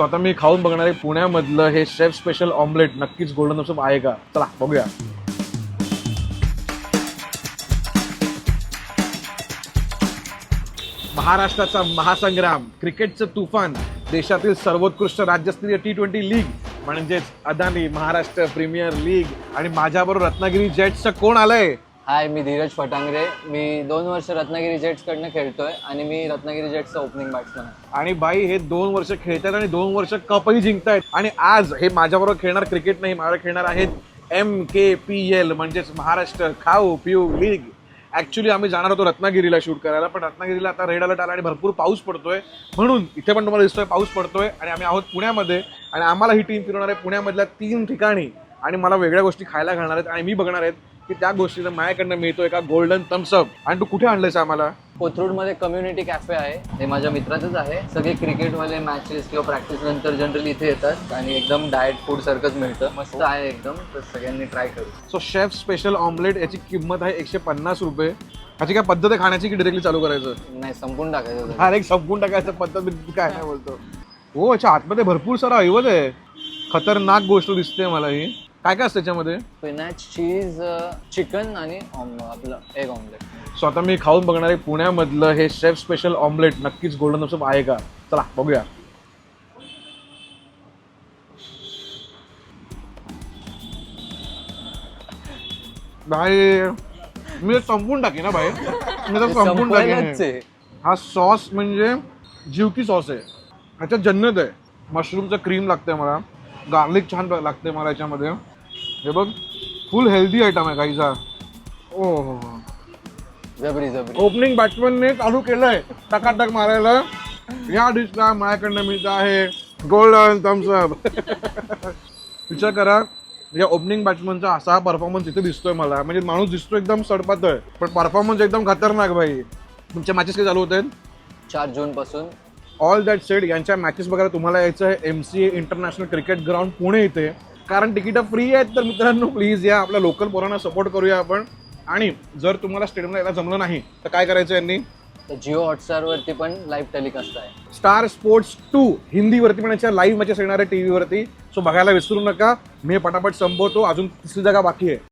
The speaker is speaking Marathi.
सो आता मी खाऊन बघणार आहे पुण्यामधलं हे शेफ स्पेशल ऑमलेट नक्कीच गोल्डन ऑप्शन आहे का? चला बघूया. महाराष्ट्राचा महासंग्राम क्रिकेटचं तुफान देशातील सर्वोत्कृष्ट राज्यस्तरीय टी ट्वेंटी लीग म्हणजेच अदानी महाराष्ट्र प्रीमियर लीग आणि माझ्याबरोबर रत्नागिरी जेट्सचं कोण आलंय? हाय मी धीरज फटांगरे मी दोन वर्ष रत्नागिरी जेट्सकडनं खेळतोय आणि मी रत्नागिरी जेट्सचा ओपनिंग बॅट्समन आहे. आणि बाई हे दोन वर्ष खेळतात आणि दोन वर्ष कपही जिंकतायत. आणि आज हे माझ्याबरोबर खेळणार क्रिकेट नाही माझ्याबरोबर खेळणार आहेत एम के पी एल म्हणजेच महाराष्ट्र खाऊ पिऊ लीग. ॲक्च्युली आम्ही जाणार होतो रत्नागिरीला शूट करायला पण रत्नागिरीला आता रेड अलर्ट आला आणि भरपूर पाऊस पडतोय. म्हणून इथे पण तुम्हाला दिसतोय पाऊस पडतोय आणि आम्ही आहोत पुण्यामध्ये. आणि आम्हाला ही टीम फिरवणार आहे पुण्यामधल्या तीन ठिकाणी. आणि मला वेगळ्या गोष्टी खायला घालणार आहेत आणि मी बघणार आहेत. की त्या गोष्टीला माझ्याकडनं मिळतोय का गोल्डन थम्सअप आणि तू कुठे आणलंयस आम्हाला? कोथरूडमध्ये कम्युनिटी कॅफे आहे. हे माझ्या मित्राचंच आहे. सगळे क्रिकेटवाले मॅचेस किंवा प्रॅक्टिस नंतर जनरली इथे येतात आणि एकदम डाएट फूड सारखंच मिळतं. मस्त आहे एकदम. तर सगळ्यांनी ट्राय करू. सो शेफ स्पेशल ऑमलेट याची किंमत आहे एकशे पन्नास रुपये. ह्याची काय पद्धत आहे खाण्याची की डिरेक्टली चालू करायचं? नाही संपून टाकायचं. डायरेक्ट संपून टाकायचं पद्धत बिद्धत काय नाही बोलतो. हो याच्या आतमध्ये भरपूर सारा ऐवत आहे. खतरनाक गोष्ट दिसते मला ही. काय काय असतं त्याच्यामध्ये? स्पिनॅच चीज चिकन आणि ऑम- आपलं एग ऑमलेट सो आता मी खाऊन बघणार आहे पुण्यामधलं हे शेफ स्पेशल ऑमलेट नक्कीच गोल्डन ऑप्शन आहे का? चला बघूया. भाई मी संपून टाकी ना भाई मी तर संपून हे. हा सॉस म्हणजे जीवकी सॉस आहे. ह्याच्यात जन्नत आहे. मशरूमचं क्रीम लागतंय मला. गार्लिक छान लागते मला याच्यामध्ये. हे बघ फुल हेल्दी आयटम आहे काहीचा ओ हो हो. जबरी जबरी. ओपनिंग बॅट्समनने चालू केलंय टकाटक मारायला. या डिशला माझ्याकडनं मिळत आहे गोल्डन थम्सअप विचार करा या ओपनिंग बॅट्समनचा असा परफॉर्मन्स इथे दिसतोय मला. म्हणजे माणूस दिसतो एकदम सडपातळ पण परफॉर्मन्स एकदम खतरनाक भाई. तुमच्या मॅचेस काय चालू होत? आहेत चार जून पासून. ऑल दॅट सेड यांच्या मॅचेस बघायला तुम्हाला यायचं आहे M C A international cricket ground Pune इथे. कारण तिकीटं फ्री आहेत तर मित्रांनो प्लीज या. आपल्या लोकल पोरांना सपोर्ट करूया आपण. आणि जर तुम्हाला स्टेडियमला यायला जमलं नाही तर काय करायचं यांनी? तर जिओ हॉटस्टारवरती पण लाईव्ह टेलिकास्ट आहे. स्टार स्पोर्ट्स टू हिंदीवरती पण याच्या लाईव्ह मॅचेस येणार आहे टी व्हीवरती सो बघायला विसरू नका. मी पटापट संपवतो. अजून तिसरी जागा बाकी आहे.